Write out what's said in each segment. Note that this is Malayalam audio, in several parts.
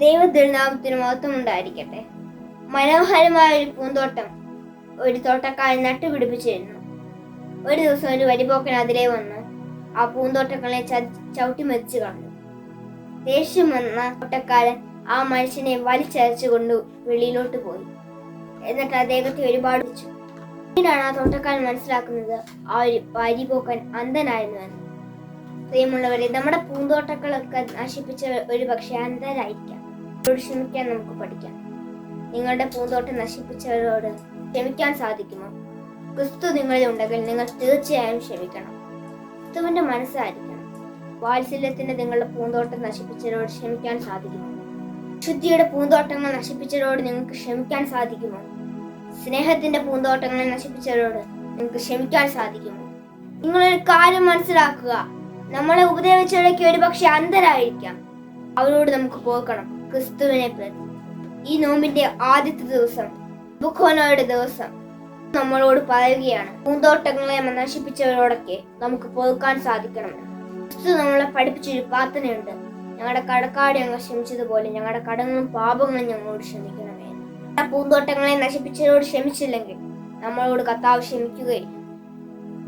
തിരുനാമത്തിന് മഹത്വം ഉണ്ടായിരിക്കട്ടെ. മനോഹരമായ ഒരു പൂന്തോട്ടം ഒരു തോട്ടക്കാരൻ നട്ടുപിടിപ്പിച്ചിരുന്നു. ഒരു ദിവസം ഒരു വരിപോക്കൻ അതിലെ വന്ന് ആ പൂന്തോട്ടക്കാരനെ ചവിട്ടി മരിച്ചു കളഞ്ഞു ദേഷ്യം വന്ന തോട്ടക്കാരൻ ആ മനുഷ്യനെ വലിച്ചരച്ചു കൊണ്ട് വെളിയിലോട്ട് പോയി. എന്നിട്ട് അദ്ദേഹത്തെ ഒരുപാട് വെച്ചു പിന്നീടാണ് ആ തോട്ടക്കാരൻ മനസ്സിലാക്കുന്നത്? ആ ഒരു വരിപോക്കൻ അന്ധനായിരുന്നു എന്ന്. പ്രിയമുള്ളവരെ നമ്മുടെ പൂന്തോട്ടങ്ങളൊക്കെ നശിപ്പിച്ച ഒരു പക്ഷെ അന്ധരായിരിക്കാം. ക്ഷമിക്കാൻ നമുക്ക് പഠിക്കാം. നിങ്ങളുടെ പൂന്തോട്ടം നശിപ്പിച്ചവരോട് ക്ഷമിക്കാൻ സാധിക്കുമോ? ക്രിസ്തു നിങ്ങളിൽ ഉണ്ടെങ്കിൽ നിങ്ങൾ തീർച്ചയായും ക്ഷമിക്കണം. ക്രിസ്തുവിന്റെ മനസ്സായിരിക്കണം. വാത്സല്യത്തിന് നിങ്ങളുടെ പൂന്തോട്ടം നശിപ്പിച്ചവരോട് ക്ഷമിക്കാൻ സാധിക്കുമോ? ശുദ്ധിയുടെ പൂന്തോട്ടങ്ങൾ നശിപ്പിച്ചവരോട് നിങ്ങൾക്ക് ക്ഷമിക്കാൻ സാധിക്കുമോ? സ്നേഹത്തിന്റെ പൂന്തോട്ടങ്ങളെ നശിപ്പിച്ചവരോട് നിങ്ങൾക്ക് ക്ഷമിക്കാൻ സാധിക്കുമോ? നിങ്ങളൊരു കാര്യം മനസ്സിലാക്കുക. നമ്മളെ ഉപദേവിച്ചവരൊക്കെ ഒരുപക്ഷെ അന്ധരായിരിക്കാം. അവരോട് നമുക്ക് പോകണം. ക്രിസ്തുവിനെ പ്രതി ഈ നോമ്പിന്റെ ആദ്യത്തെ ദിവസം ബുഖോനോയുടെ ദിവസം നമ്മളോട് പറയുകയാണ് പൂന്തോട്ടങ്ങളെ നശിപ്പിച്ചവരോടൊക്കെ നമുക്ക് പോകാൻ സാധിക്കണം. ക്രിസ്തു നമ്മളെ പഠിപ്പിച്ചൊരു പ്രാർത്ഥനയുണ്ട്. ഞങ്ങളുടെ കടക്കാട് ഞങ്ങൾ ക്ഷമിച്ചതുപോലെ ഞങ്ങളുടെ കടങ്ങളും പാപങ്ങളും ഞങ്ങളോട് ക്ഷമിക്കണമേ. പൂന്തോട്ടങ്ങളെ നശിപ്പിച്ചവരോട് ക്ഷമിച്ചില്ലെങ്കിൽ നമ്മളോട് കത്താവ് ക്ഷമിക്കുകയില്ല.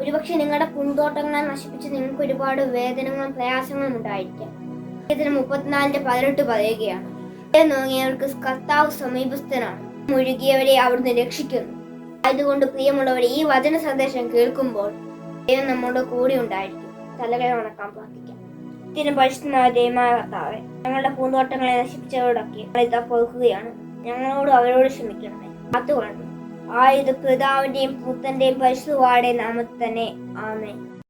ഒരുപക്ഷെ നിങ്ങളുടെ പൂന്തോട്ടങ്ങളെ നശിപ്പിച്ച് നിങ്ങൾക്ക് ഒരുപാട് വേദനകളും പ്രയാസങ്ങളും ഉണ്ടായിരിക്കാം. മുപ്പത്തിനാലിന്റെ പതിനെട്ട് പറയുകയാണ്. നോങ്ങിയവർക്ക് കർത്താവ് സമീപസ്ഥനാണ്. മുഴുകിയവരെ അവിടുന്ന് രക്ഷിക്കുന്നു. ആയതുകൊണ്ട് പ്രിയമുള്ളവരെ ഈ വചന സന്ദേശം കേൾക്കുമ്പോൾ ദൈവം നമ്മുടെ കൂടെ ഉണ്ടായിരിക്കും. തലകളെ ഉണക്കാൻ പ്രാർത്ഥിക്കാം. തിരും പരിശുദ്ധമായ ദൈവമായ കർത്താവെ ഞങ്ങളുടെ പൂന്തോട്ടങ്ങളെ നശിപ്പിച്ചവരോടൊക്കെ ഇതാ പൊറുക്കുകയാണ്. ഞങ്ങളോട് അവരോട് ക്ഷമിക്കണമേ. അതുകൊണ്ട് ആയത് പിതാവിന്റെയും പുത്തന്റെയും പരിശുവാടെ നാമത്തിൽ തന്നെ ആമേ